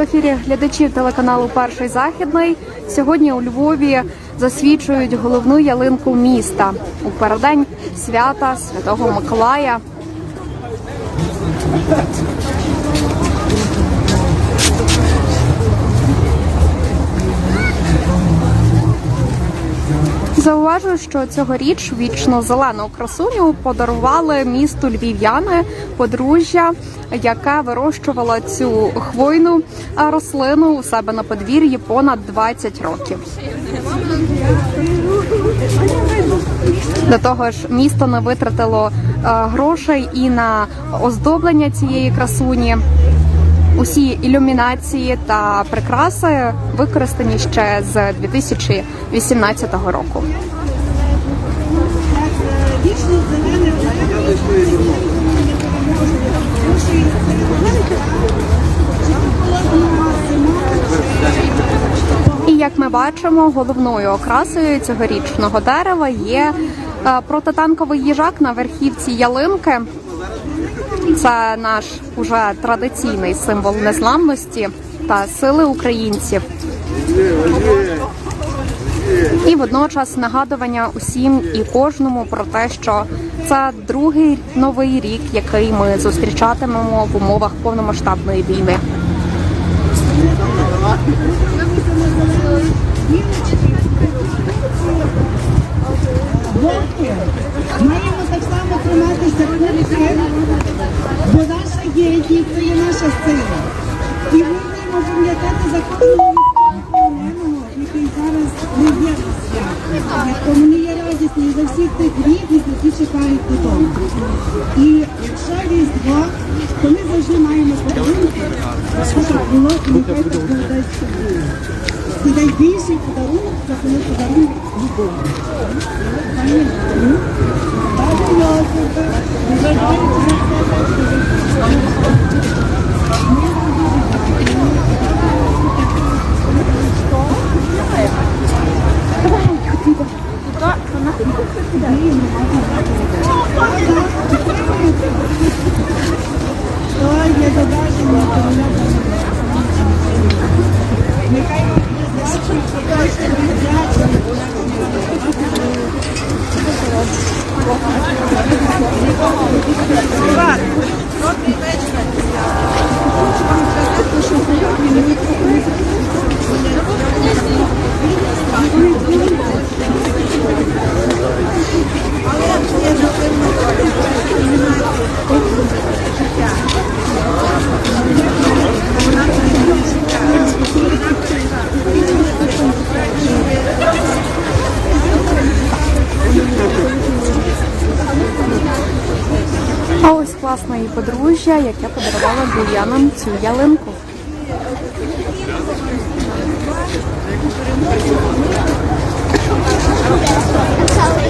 ефірі глядачів телеканалу Перший західний. Сьогодні у Львові засвічують головну ялинку міста у передень свята Святого Миколая. Зауважу, що цьогоріч вічно зелену красуню подарували місту львів'яни подружжя, яке вирощувало цю хвойну рослину у себе на подвір'ї понад 20 років. До того ж, місто не витратило е, грошей і на оздоблення цієї красуні. Усі ілюмінації та прикраси використані ще з 2018 року. Бачимо, головною окрасою цьогорічного дерева є е, протитанковий їжак на верхівці ялинки. Це наш уже традиційний символ незламності та сили українців. І водночас нагадування усім і кожному про те, що це другий новий рік, який ми зустрічатимемо в умовах повномасштабної війни. Святі. Мені є радісні за всіх тих рідних, які чекають додому. І якщо різдво, то ми завжди маємо подарунки, щоб було і нехай так буде собі. І найбільший подарунок це коли подарунок любов. Ой, подружжя, яке подарувало львів'янам цю ялинку. Слава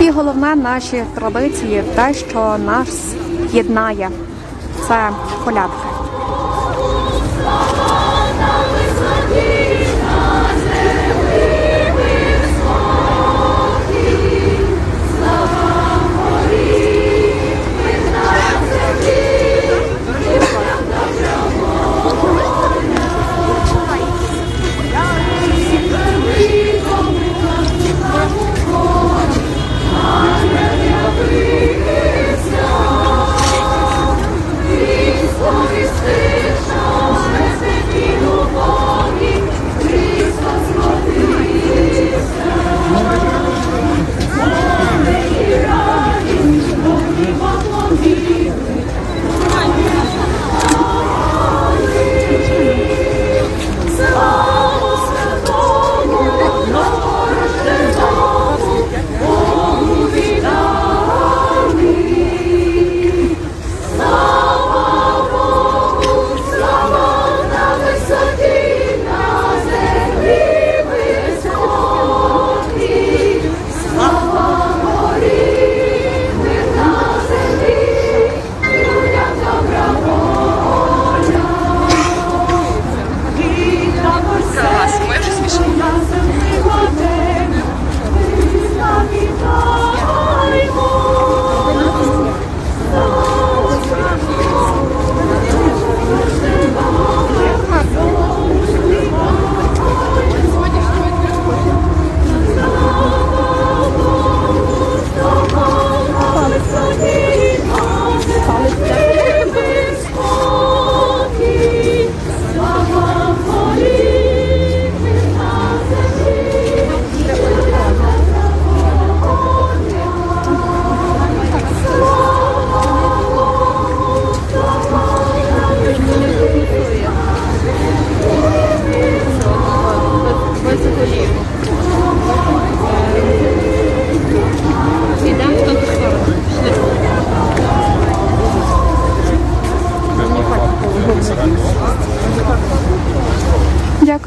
І головне наші традиції, те, що нас єднає, це колядки.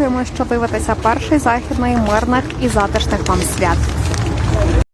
Дякуємо, що дивитеся перший західний мирних і затишних вам свят.